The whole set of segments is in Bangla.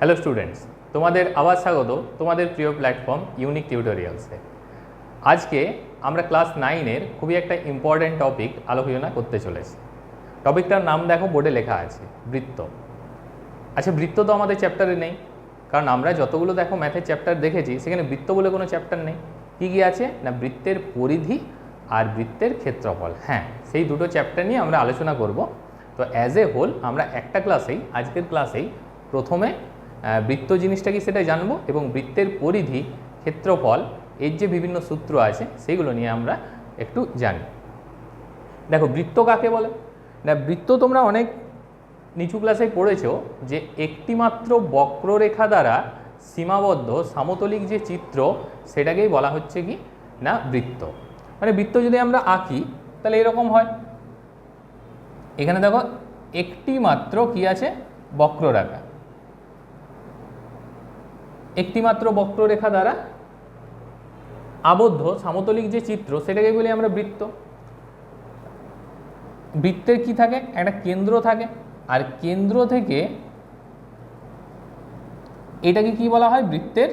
হ্যালো স্টুডেন্টস, তোমাদের আবার স্বাগত তোমাদের প্রিয় প্ল্যাটফর্ম ইউনিক টিউটোরিয়ালসে। আজকে আমরা ক্লাস নাইনের খুবই একটা ইম্পর্ট্যান্ট টপিক আলোচনা করতে চলেছি। টপিকটার নাম দেখো বোর্ডে লেখা আছে, বৃত্ত। আচ্ছা বৃত্ত তো আমাদের চ্যাপ্টারে নেই, কারণ আমরা যতগুলো দেখো ম্যাথের চ্যাপ্টার দেখেছি, সেখানে বৃত্ত বলে কোনো চ্যাপ্টার নেই। কী কী আছে? না, বৃত্তের পরিধি আর বৃত্তের ক্ষেত্রফল। হ্যাঁ সেই দুটো চ্যাপ্টার নিয়ে আমরা আলোচনা করব। তো অ্যাজ এ হোল আমরা একটা ক্লাসেই আজকের ক্লাসেই প্রথমে বৃত্ত জিনিসটা কি সেটা জানব এবং বৃত্তের পরিধি, ক্ষেত্রফল, এর যে বিভিন্ন সূত্র আছে, সেগুলো নিয়ে আমরা একটু জানি। দেখো, বৃত্ত কাকে বলে? না, বৃত্ত তোমরা অনেক নিচু ক্লাসে পড়েছো যে একটিমাত্র বক্ররেখা দ্বারা সীমাবদ্ধ সামতলিক যে চিত্র, সেটাকেই বলা হচ্ছে কি? না, বৃত্ত। মানে বৃত্ত যদি আমরা আঁকি, তাহলে এরকম হয়। এখানে দেখো একটি মাত্র কি আছে? বক্ররেখা। একটি মাত্র বক্ররেখা দ্বারা আবদ্ধ সামতলিক যে চিত্র, সেটাকে বলি আমরা বৃত্ত। বৃত্তের কি থাকে? একটা কেন্দ্র থাকে। আর কেন্দ্র থেকে এটাকে কি বলা হয়? বৃত্তের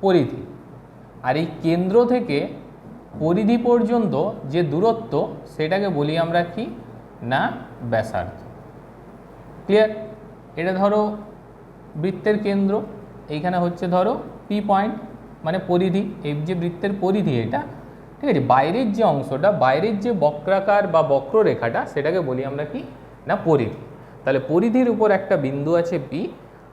পরিধি। আর এই কেন্দ্র থেকে পরিধি পর্যন্ত যে দূরত্ব, সেটাকে বলি আমরা কি? না, ব্যাসার্ধ। ক্লিয়ার এটা ধরো বৃত্তের কেন্দ্র। এইখানে হচ্ছে ধরো পি পয়েন্ট মানে পরিধি, এই যে বৃত্তের পরিধি এটা, ঠিক আছে? বাইরের যে অংশটা, বাইরের যে বক্রাকার বা বক্ররেখাটা, সেটাকে বলি আমরা কি? না, পরিধি। তাহলে পরিধির উপর একটা বিন্দু আছে পি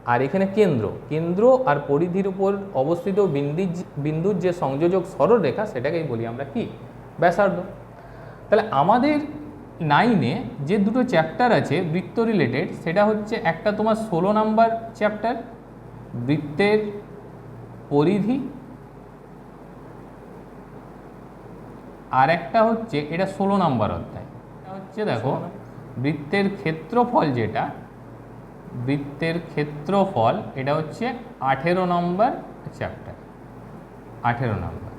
আর এখানে কেন্দ্র। কেন্দ্র আর পরিধির উপর অবস্থিত বিন্দির বিন্দুর যে সংযোজক সরলরেখা, সেটাকেই বলি আমরা কি? ব্যাসার্ধ। তাহলে আমাদের নাইনে যে দুটো চ্যাপ্টার আছে বৃত্ত রিলেটেড সেটা হচ্ছে একটা তোমার ষোলো নাম্বার চ্যাপ্টার বৃত্তের পরিধি আর একটা হচ্ছে এটা ষোলো নাম্বার অধ্যায়। এটা হচ্ছে দেখো বৃত্তের ক্ষেত্রফল যেটা বৃত্তের ক্ষেত্রফল এটা হচ্ছে আঠেরো নম্বর চ্যাপ্টার আঠেরো নম্বর।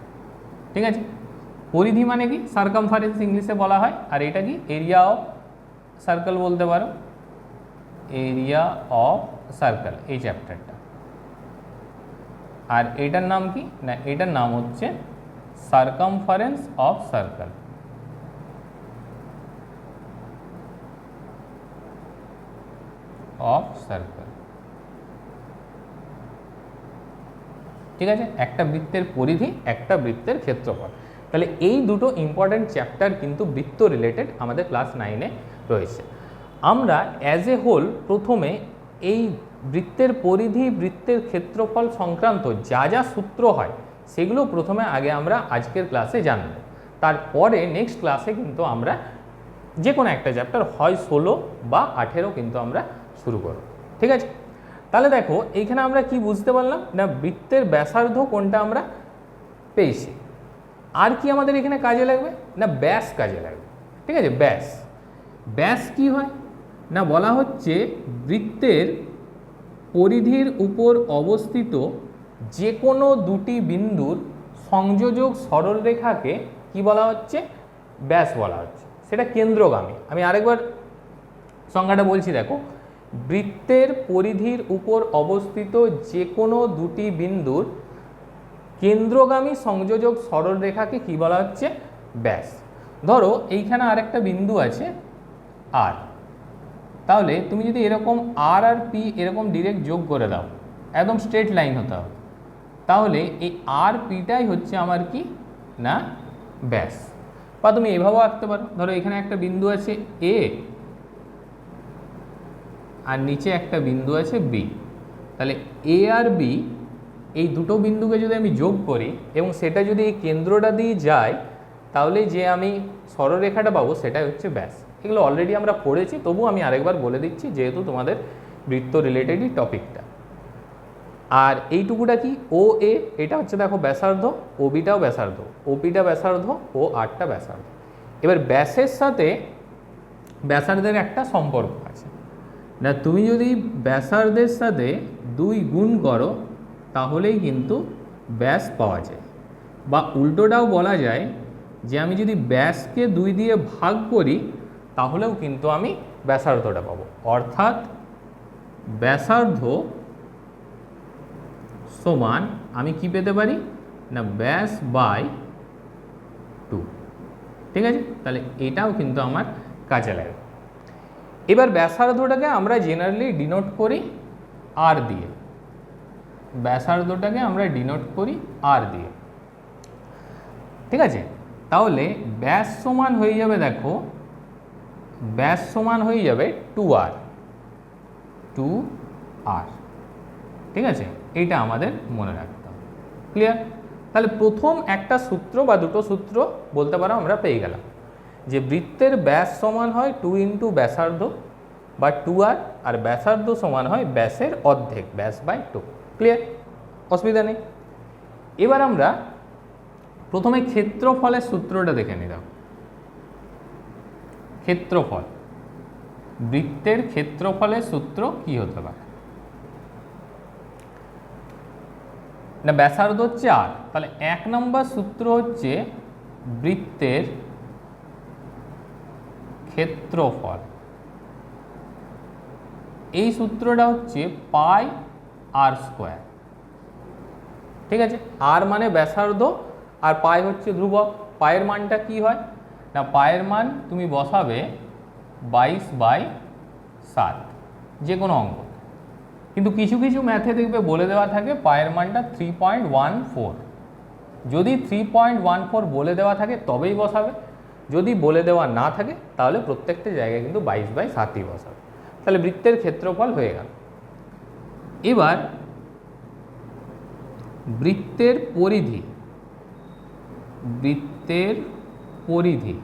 ঠিক আছে? পরিধি মানে কি? সার্কামফারেন্স ইংলিশে বলা হয় আর এটা কি? এরিয়া অফ সার্কেল বলতে পারো? এরিয়া অফ সার্কেল এই চ্যাপ্টারটা আর এটার নাম কি? না এটার নাম হচ্ছে circumference of circle of circle ঠিক আছে? একটা বৃত্তের পরিধি, একটা বৃত্তের ক্ষেত্রফল। তাহলে এই দুটো ইম্পর্ট্যান্ট চ্যাপ্টার কিন্তু বৃত্ত রিলেটেড আমাদের ক্লাস নাইনে রয়েছে। আমরা অ্যাজ এ হোল প্রথমে এই বৃত্তের পরিধি, বৃত্তের ক্ষেত্রফল সংক্রান্ত যা যা সূত্র হয়, সেগুলো প্রথমে আগে আমরা আজকের ক্লাসে জানব। তারপরে নেক্সট ক্লাসে কিন্তু আমরা যে কোনো একটা চ্যাপ্টার হয় ষোলো বা আঠেরো কিন্তু আমরা শুরু করব। ঠিক আছে? তাহলে দেখো, এইখানে আমরা কি বুঝতে পারলাম? না, বৃত্তের ব্যাসার্ধ কোনটা আমরা পেয়েছি। আর কি আমাদের এখানে কাজে লাগবে? না, ব্যাস কাজে লাগবে। ঠিক আছে? ব্যাস। ব্যাস কি হয়? না, বলা হচ্ছে বৃত্তের পরিধির উপর অবস্থিত যে কোনো দুটি বিন্দুর সংযোজক সরলরেখাকে কি বলা হচ্ছে? ব্যাস বলা হচ্ছে। সেটা কেন্দ্রগামী। আমি আরেকবার সংজ্ঞাটা বলছি, দেখো। বৃত্তের পরিধির উপর অবস্থিত যে কোনো দুটি বিন্দুর কেন্দ্রগামী সংযোজক সরলরেখাকে কি বলা হচ্ছে? ব্যাস। ধরো, এইখানে আরেকটা বিন্দু আছে, আর। তাহলে তুমি যদি এরকম আর আর পি এরকম ডিরেক্ট যোগ করে দাও, একদম স্ট্রেট লাইন হতে হবে। তাহলে এই আর পিটাই হচ্ছে আমার কি? না, ব্যাস। বা তুমি এভাবেও আঁকতে পারো। ধরো এখানে একটা বিন্দু আছে এ আর নিচে একটা বিন্দু আছে বি তাহলে এ আর বি এই দুটো বিন্দুকে যদি আমি যোগ করি এবং সেটা যদি এই কেন্দ্রটা দিয়ে যায়, তাহলে যে আমি সরলরেখাটা পাবো সেটাই হচ্ছে ব্যাস। এগুলো অলরেডি আমরা পড়েছি, তবু আমি আরেকবার বলে দিচ্ছি যেহেতু তোমাদের বৃত্ত রিলেটেডই টপিকটা আর এইটুকুটা কি? ও এ এটা হচ্ছে দেখো ব্যাসার্ধ ও বিটাও ব্যাসার্ধ পিটা ব্যাসার্ধ ও আটটা ব্যাসার্ধ। এবার ব্যাসের সাথে ব্যাসার্ধের একটা সম্পর্ক আছে। না, তুমি যদি ব্যাসার্ধের সাথে দুই গুণ করো, তাহলেই কিন্তু ব্যাস পাওয়া যায়। বা উল্টোটাও বলা যায় যে আমি যদি ব্যাসকে দুই দিয়ে ভাগ করি তাহলেও কিন্তু আমি ব্যাসার্ধটা পাবো। অর্থাৎ ব্যাসার্ধ সমান আমি কি পেতে পারি? না, ব্যাস বাই টু। ঠিক আছে? তাহলে এটাও কিন্তু আমার কাজে লাগে এবার ব্যাসার্ধটাকে আমরা জেনারেলি ডিনোট করি আর দিয়ে। ব্যাসার্ধটাকে আমরা ডিনোট করি আর দিয়ে। ঠিক আছে? তাহলে ব্যাস সমান হয়ে যাবে, দেখো ব্যাস সমান হয়ে যাবে টু আর টু আর ঠিক আছে? এইটা আমাদের মনে রাখতে হবে। ক্লিয়ার তাহলে প্রথম একটা সূত্র বা দুটো সূত্র বলতে পারো আমরা পেয়ে গেলাম। যে বৃত্তের ব্যাস সমান হয় টু ইন্টু ব্যাসার্ধ বা টু আর আর ব্যাসার্ধ সমান হয় ব্যাসের অর্ধেক, ব্যাস বাই টু ক্লিয়ার অসুবিধা নেই। এবার আমরা প্রথমে ক্ষেত্রফলের সূত্রটা দেখে নিলাম। ক্ষেত্রফল। বৃত্তের ক্ষেত্রফলের সূত্র কি হতে পারে? না, ব্যাসার্ধ হচ্ছে আর তাহলে এক নম্বর সূত্র হচ্ছে বৃত্তের ক্ষেত্রফল। এই সূত্রটা হচ্ছে পাই আর স্কোয়ার। ঠিক আছে? আর মানে ব্যাসার্ধ, আর পাই হচ্ছে ধ্রুবক। পায়ের মানটা কি হয়? না পায়ের মান তুমি বসাবে বাইশ বাই সাত, যে কোনো অঙ্ক। কিন্তু কিছু কিছু ম্যাথে দেখবে বলে দেওয়া থাকে পায়ের মানটা থ্রি পয়েন্ট ওয়ান ফোর যদি থ্রি পয়েন্ট ওয়ান ফোর বলে দেওয়া থাকে তবেই বসাবে। যদি বলে দেওয়া না থাকে তাহলে প্রত্যেকটা জায়গায় কিন্তু বাইশ বাই সাতই বসাবে। তাহলে বৃত্তের ক্ষেত্রফল হয়ে গেল। এবার বৃত্তের পরিধি, বৃত্তের পরিধি।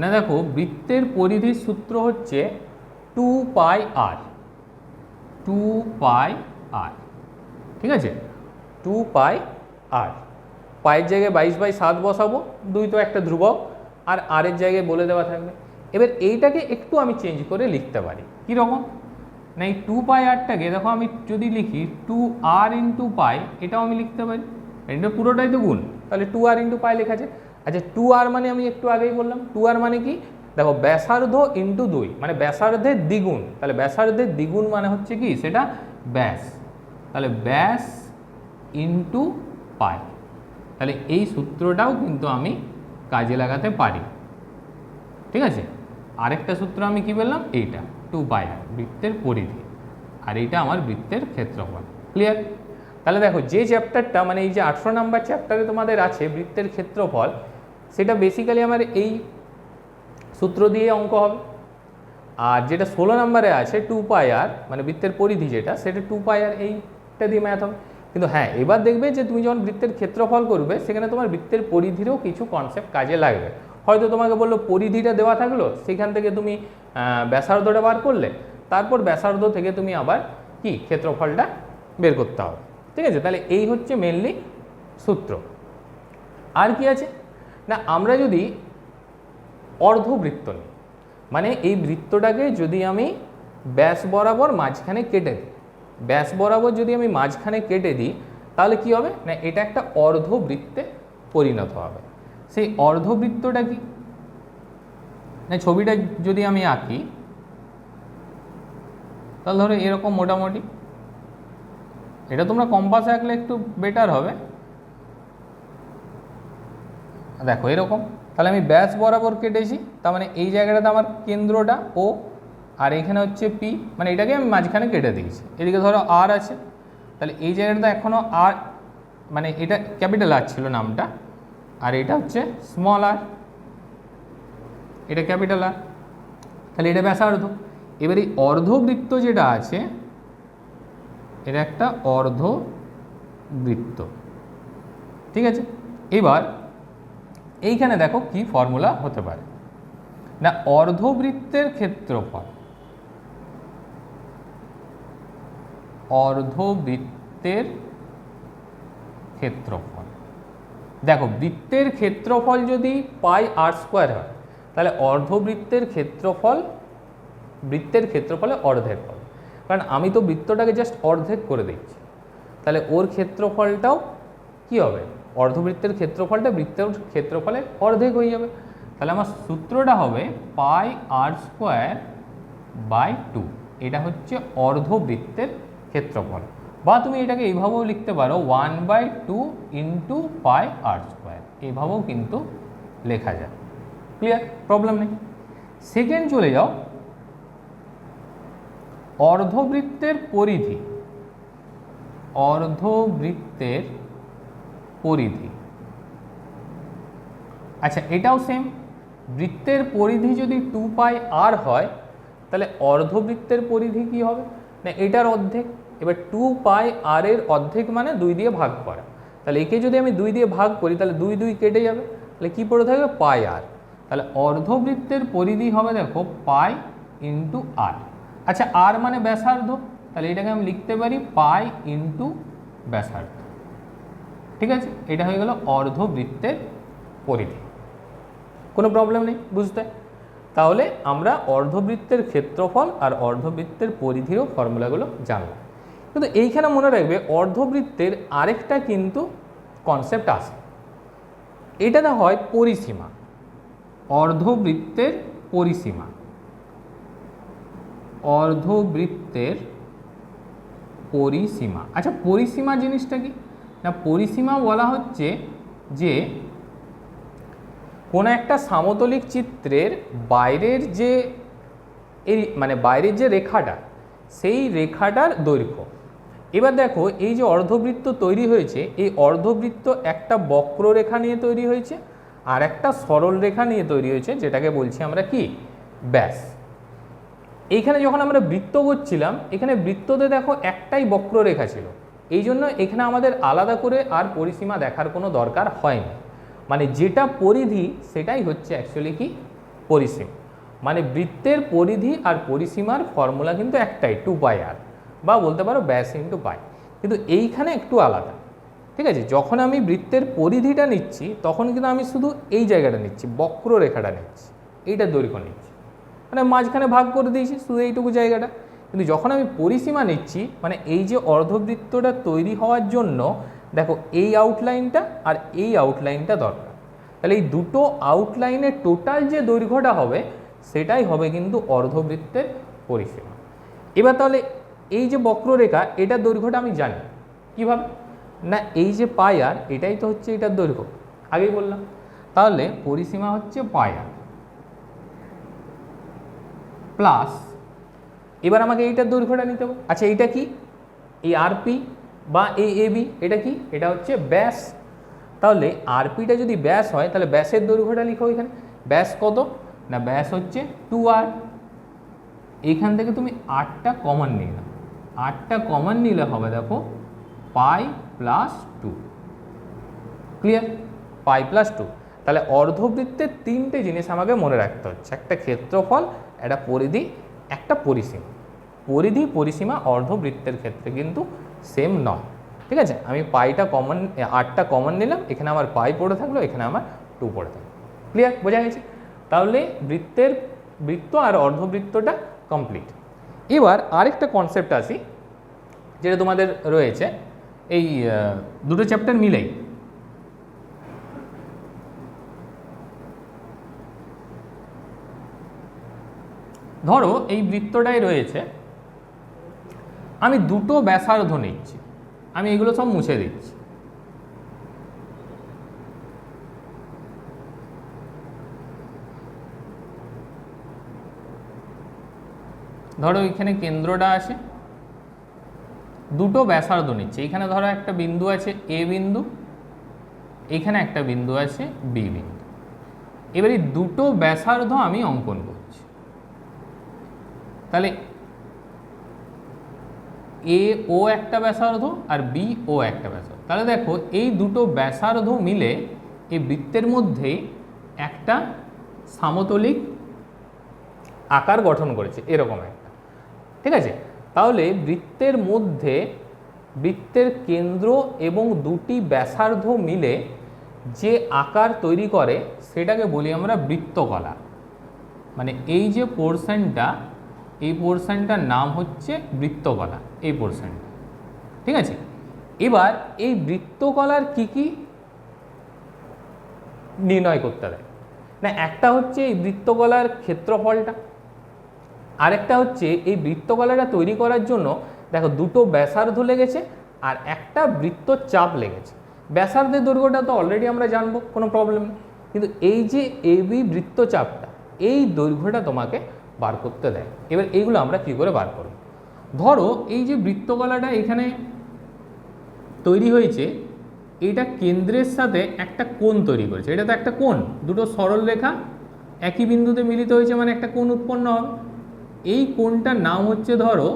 না দেখো, বৃত্তের পরিধির সূত্র হচ্ছে টু পাই আর টু পাই আর ঠিক আছে? টু পাই আর পায়ের জায়গায় বাইশ বাই সাত বসাবো, দুই তো একটা ধ্রুবক, আর আরের জায়গায় বলে দেওয়া থাকবে। এবার এইটাকে একটু আমি চেঞ্জ করে লিখতে পারি। কীরকম না, এই টু পাই আরটাকে দেখো, আমি যদি লিখি টু আর ইন্টু পাই এটাও আমি লিখতে পারি। এটা পুরোটাই তো গুণ। তাহলে টু আর ইন্টু পাই লেখা আছে আচ্ছা টু আর মানে আমি একটু আগেই বললাম টু আর মানে কি? দেখো, ব্যাসার্ধ ইন্টু দুই মানে ব্যাসার্ধের দ্বিগুণ, তাহলে ব্যাসার্ধের দ্বিগুণ মানে হচ্ছে কি? সেটা ব্যাস, তাহলে ব্যাস ইন্টু পাই, তাহলে এই সূত্রটাও কিন্তু আমি কাজে লাগাতে পারি, ঠিক আছে? আরেকটা সূত্র আমি কি বললাম? এইটা টু পাই বৃত্তের পরিধি, আর এইটা আমার বৃত্তের ক্ষেত্রফল ক্লিয়ার তাহলে দেখো, যে চ্যাপ্টারটা মানে এই যে আঠেরো নাম্বার চ্যাপ্টারে তোমাদের আছে, বৃত্তের ক্ষেত্রফল সেটা বেসিক্যালি আমার এই সূত্র দিয়ে অঙ্ক হবে। আর যেটা ষোলো নম্বরে আছে টু পাই আর মানে বৃত্তের পরিধি যেটা, সেটা টু পাই আর এইটা দিয়ে ম্যাথ হবে। কিন্তু হ্যাঁ এবার দেখবে যে তুমি যখন বৃত্তের ক্ষেত্রফল করবে, সেখানে তোমার বৃত্তের পরিধিরও কিছু কনসেপ্ট কাজে লাগবে। হয়তো তোমাকে বলল পরিধিটা দেওয়া থাকল, সেখান থেকে তুমি ব্যাসার্ধটা বার করলে, তারপর ব্যাসার্ধ থেকে তুমি আবার কি, ক্ষেত্রফলটা বের করতে হবে। ঠিক আছে? তাহলে এই হচ্ছে মেনলি সূত্র। আর কি আছে? না, আমরা যদি অর্ধবৃত্ত নিই মানে এই বৃত্তটাকে যদি আমি ব্যাস বরাবর মাঝখানে কেটে দিই, ব্যাস বরাবর যদি আমি মাঝখানে কেটে দিই, তাহলে কি হবে? না, এটা একটা অর্ধবৃত্তে পরিণত হবে। সেই অর্ধবৃত্তটা কি? না, ছবিটা যদি আমি আঁকি, তাহলে ধরো এরকম মোটামুটি। এটা তোমরা কম্পাসে আঁকলে একটু বেটার হবে। দেখো, এরকম। তাহলে আমি ব্যাস বরাবর কেটেছি, তার মানে এই জায়গাটাতে আমার কেন্দ্রটা ও আর এখানে হচ্ছে পি মানে এটাকে আমি মাঝখানে কেটে দিয়েছি। এদিকে ধরো আর আছে, তাহলে এই জায়গাটাতে এখনও আর মানে এটা ক্যাপিটাল আর ছিল নামটা, আর এটা হচ্ছে স্মল আর এটা ক্যাপিটাল আর তাহলে এটা ব্যাসার্ধ। এবার এই অর্ধবৃত্ত যেটা আছে, এটা একটা অর্ধবৃত্ত। ঠিক আছে? এবার এইখানে দেখো কি ফর্মুলা হতে পারে। না, অর্ধবৃত্তের ক্ষেত্রফল। অর্ধবৃত্তের ক্ষেত্রফল। দেখো, বৃত্তের ক্ষেত্রফল যদি পাই আর স্কোয়ার হয়, তাহলে অর্ধবৃত্তের ক্ষেত্রফল, বৃত্তের ক্ষেত্রফলে অর্ধেক হবে। কারণ আমি তো বৃত্তটাকে জাস্ট অর্ধেক করে দিচ্ছি। তাহলে ওর ক্ষেত্রফলটাও কি হবে? অর্ধবৃত্তের ক্ষেত্রফলটা বৃত্তের ক্ষেত্রফলে অর্ধেক হয়ে যাবে। তাহলে আমার সূত্রটা হবে pi r square by two. এটা হচ্ছে অর্ধবৃত্তের ক্ষেত্রফল। বা তুমি এটাকে এইভাবেও লিখতে পারো, one by two into pi r square. এইভাবেও কিন্তু লেখা যায়। ক্লিয়ার? প্রবলেম নেই। সেকেন্ড চলে যাও। অর্ধবৃত্তের পরিধি। অর্ধবৃত্তের পরিধি। আচ্ছা এটাও সেম বৃত্তের পরিধি যদি টু পাই আর হয়, তাহলে অর্ধবৃত্তের পরিধি কি হবে? না, এটার অর্ধেক, এবার টু পাই আর এর অর্ধেক মানে দুই দিয়ে ভাগ করা। তাহলে একে যদি আমি দুই দিয়ে ভাগ করি, তাহলে দুই দুই কেটে যাবে। তাহলে কী পড়ে থাকবে পাই আর তাহলে অর্ধবৃত্তের পরিধি হবে দেখো পাই ইন্টু আর আচ্ছা আর মানে ব্যাসার্ধ, তাহলে এটাকে আমি লিখতে পারি পাই ইন্টু ব্যাসার্ধ। ঠিক আছে? এটা হয়ে গেল অর্ধবৃত্তের পরিধি। কোনো প্রবলেম নেই, বুঝতে? তাহলে আমরা অর্ধবৃত্তের ক্ষেত্রফল আর অর্ধবৃত্তের পরিধিরও ফর্মুলাগুলো জানলাম কিন্তু এইখানে মনে রাখবে, অর্ধবৃত্তের আরেকটা কিন্তু কনসেপ্ট আছে। এটাতে হয় পরিসীমা। অর্ধবৃত্তের পরিসীমা। অর্ধবৃত্তের পরিসীমা। আচ্ছা পরিসীমা জিনিসটা কি? না, পরিসীমা বলা হচ্ছে যে কোনো একটা সামতলিক চিত্রের বাইরের যে মানে বাইরের যে রেখাটা, সেই রেখাটার দৈর্ঘ্য। এবার দেখো, এই যে অর্ধবৃত্ত তৈরি হয়েছে, এই অর্ধবৃত্ত একটা বক্ররেখা নিয়ে তৈরি হয়েছে আর একটা সরল রেখা নিয়ে তৈরি হয়েছে, যেটাকে বলছি আমরা কি? ব্যাস। এইখানে যখন আমরা বৃত্ত করছিলাম, এখানে বৃত্ততে দেখো একটাই বক্ররেখা ছিল। এই জন্য এখানে আমাদের আলাদা করে আর পরিসীমা দেখার কোনো দরকার হয়নি। মানে যেটা পরিধি, সেটাই হচ্ছে অ্যাকচুয়ালি কি? পরিসীমা। মানে বৃত্তের পরিধি আর পরিসীমার ফর্মুলা কিন্তু একটাই টু পাই আর বা বলতে পারো ব্যাস ইন্টু পাই কিন্তু এইখানে একটু আলাদা। ঠিক আছে? যখন আমি বৃত্তের পরিধিটা নিচ্ছি, তখন কিন্তু আমি শুধু এই জায়গাটা নিচ্ছি, বক্ররেখাটা নিচ্ছি। এইটা দৈর্ঘ্য নিচ্ছি। মানে মাঝখানে ভাগ করে দিয়েছি, শুধু এইটুকু জায়গাটা। কিন্তু যখন আমি পরিসীমা নিচ্ছি মানে এই যে অর্ধবৃত্তটা তৈরি হওয়ার জন্য, দেখো এই আউটলাইনটা আর এই আউটলাইনটা দরকার। তাহলে এই দুটো আউটলাইনের টোটাল যে দৈর্ঘ্যটা হবে, সেটাই হবে কিন্তু অর্ধবৃত্তের পরিসীমা। এবার তাহলে এই যে বক্ররেখা এটার দৈর্ঘ্যটা আমি জানি। কীভাবে? না, এই যে পাই আর এটাই তো হচ্ছে এটার দৈর্ঘ্য। আগেই বললাম। তাহলে পরিসীমা হচ্ছে পায়ার প্লাস এবার আমাকে এইটার দৈর্ঘ্যটা নিতে হবে। আচ্ছা এইটা কি? এই আরপি বা এই বি এটা কি? এটা হচ্ছে ব্যাস। তাহলে আরপিটা যদি ব্যাস হয়, তাহলে ব্যাসের দৈর্ঘ্যটা লিখো এখানে। ব্যাস কত? না, ব্যাস হচ্ছে টু আর এইখান থেকে তুমি আটটা কমন নিয়ে নাও। আটটা কমন নিলে হবে, দেখো, pi plus two clear pi plus two তাহলে অর্ধবৃত্তের তিনটে জিনিস আমাকে মনে রাখতে হচ্ছে। একটা ক্ষেত্রফল, একটা পরিধি একটা পরিসীমা। পরিধি, পরিসীমা, অর্ধবৃত্তের ক্ষেত্রে কিন্তু সেম নয় ঠিক আছে? আমি পাইটা কমন আটটা কমন নিলাম, এখানে আমার পাই পড়ে থাকল, এখানে আমার টু পড়ে থাকল। ক্লিয়ার বোঝা গেছে? তাহলে বৃত্তের বৃত্ত আর অর্ধবৃত্তটা কমপ্লিট এবার আরেকটা কনসেপ্ট আসি, যেটা তোমাদের রয়েছে। এই দুটো চ্যাপ্টার মিলেই। ধরো এই বৃত্তটাই রয়েছে, আমি দুটো ব্যাসার্ধ নিচ্ছি, আমি এগুলো সব মুছে দিচ্ছি। ধরো এখানে কেন্দ্রটা আছে দুটো ব্যাসার্ধ নিচ্ছে, এখানে ধরো একটা বিন্দু আছে এ বিন্দু, এখানে একটা বিন্দু আছে বি বিন্দু। এবার দুটো ব্যাসার্ধ আমি অঙ্কন করছি। তাহলে এ ও একটা ব্যাসার্ধ আর বি ও একটা ব্যাসার্ধ। তাহলে দেখো, এই দুটো ব্যাসার্ধ মিলে এই বৃত্তের মধ্যে একটা সামতলিক আকার গঠন করেছে, এরকম একটা। ঠিক আছে? তাহলে বৃত্তের মধ্যে বৃত্তের কেন্দ্র এবং দুটি ব্যাসার্ধ মিলে যে আকার তৈরি করে, সেটাকে বলি আমরা বৃত্তকলা। মানে এই যে পোর্শনটা এই পোর্শনটার নাম হচ্ছে বৃত্তকলা, এই পোর্শনটা ঠিক আছে? এবার এই বৃত্তকলার কি কি নির্ণয় করতে দেয় না, একটা হচ্ছে এই বৃত্তকলার ক্ষেত্রফলটা, আরেকটা হচ্ছে এই বৃত্তকলাটা তৈরি করার জন্য দেখো দুটো ব্যাসার্ধ লেগেছে আর একটা বৃত্ত চাপ লেগেছে। ব্যাসার্ধের দৈর্ঘ্যটা তো অলরেডি আমরা জানব, কোনো প্রবলেম নেই। কিন্তু এই যে এবি বৃত্তচাপটা, এই দৈর্ঘ্যটা তোমাকে বার করতে দেয়। এবার এইগুলো আমরা কি করে বার করব? ধরো এই যে বৃত্তকলাটা এখানে তৈরি হয়েছে, এটা কেন্দ্রের সাথে একটা কোণ তৈরি করেছে। এটা তো একটা কোণ, দুটো সরল রেখা, একই বিন্দুতে মিলিত হয়েছে মানে একটা কোণ উৎপন্ন হবে। এই কোণটার নাম হচ্ছে ধরো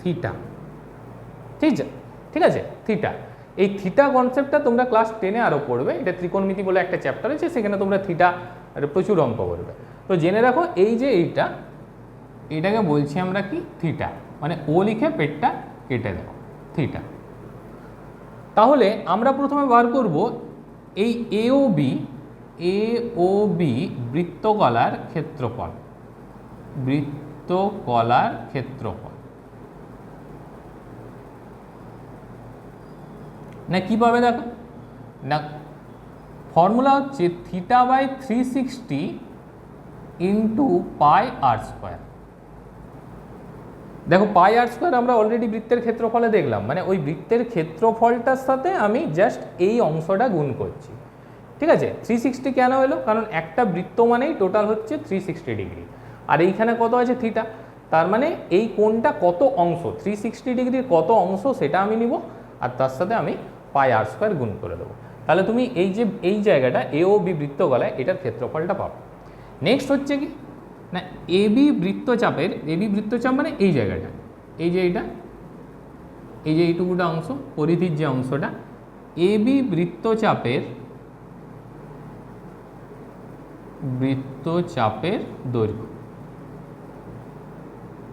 থিটা। ঠিক আছে? ঠিক আছে? থিটা। এই থিটা কনসেপ্টটা তোমরা ক্লাস টেনে আরও পড়বে। এটা ত্রিকোণমিতি বলে একটা চ্যাপ্টার আছে সেখানে তোমরা থিটা প্রচুর অঙ্ক করবে। তো জেনে রাখো, এই যে এইটা, এটাকে বলছি আমরা কি? থিটা মানে ও লিখে পেটটা কেটে দেবো থিটা তাহলে আমরা প্রথমে বার করব এই এও বি এ বি বৃত্তকলার ক্ষেত্রফল। বৃত্তকলার ক্ষেত্রফল। না কীভাবে দেখো? না ফর্মুলা হচ্ছে theta by three sixty into pi r square দেখো পাই আর স্কোয়ার আমরা অলরেডি বৃত্তের ক্ষেত্রফলে দেখলাম। মানে ওই বৃত্তের ক্ষেত্রফলটার সাথে আমি জাস্ট এই অংশটা গুণ করছি। ঠিক আছে? থ্রি সিক্সটি কেন এলো? কারণ একটা বৃত্ত মানেই টোটাল হচ্ছে থ্রি সিক্সটি ডিগ্রি আর এইখানে কত আছে থিটা তার মানে এই কোণটা কত অংশ? থ্রি সিক্সটি ডিগ্রির কত অংশ সেটা আমি নিব, আর তার সাথে আমি পাই আর স্কোয়ার গুণ করে দেবো। তাহলে তুমি এই যে, এই জায়গাটা এ ও বি বৃত্তগলায় এটার ক্ষেত্রফলটা পাবো। নেক্সট হচ্ছে কি? না এ বি বৃত্তচাপের এ বি বৃত্তচাপ মানে এই জায়গাটা। এই যে এইটা এই যে এইটুকুটা অংশ, পরিধির যে অংশটা এ বি বৃত্তচাপের বৃত্তচাপের দৈর্ঘ্য।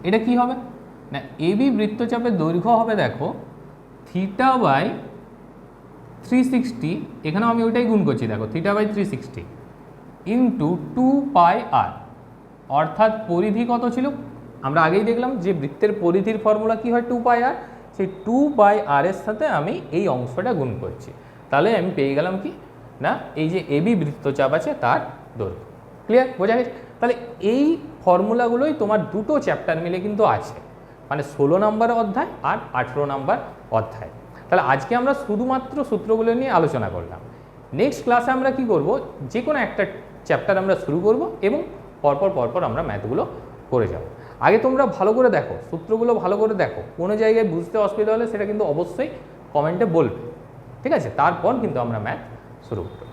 এটা কি হবে? না এবি বৃত্তচাপের দৈর্ঘ্য হবে দেখো থিটা বাই থ্রি সিক্সটি এখানেও আমি ওইটাই গুণ করছি, দেখো theta by three sixty into two pi r অর্থাৎ পরিধি কত ছিল? আমরা আগেই দেখলাম যে বৃত্তের পরিধির ফর্মুলা কি হয় টু পাই আর সেই টু বাই আর এর সাথে আমি এই অংশটা গুণ করছি। তাহলে আমি পেয়ে গেলাম কি? না, এই যে এবি বৃত্তচাপ আছে তার দৈর্ঘ্য। ক্লিয়ার বোঝা গেছে? তাহলে এই ফর্মুলাগুলোই তোমার দুটো চ্যাপ্টার মিলে কিন্তু আছে। মানে ষোলো নম্বর অধ্যায় আর আঠেরো নম্বর অধ্যায়। তাহলে আজকে আমরা শুধুমাত্র সূত্রগুলো নিয়ে আলোচনা করলাম। নেক্সট ক্লাসে আমরা কি করব? যে কোনো একটা চ্যাপ্টার আমরা শুরু করব এবং পরপর পরপর আমরা ম্যাথগুলো করে যাব। আগে তোমরা ভালো করে দেখো, সূত্রগুলো ভালো করে দেখো। কোনো জায়গায় বুঝতে অসুবিধা হলে সেটা কিন্তু অবশ্যই কমেন্টে বলবে। ঠিক আছে? তারপর কিন্তু আমরা ম্যাথ শুরু করব।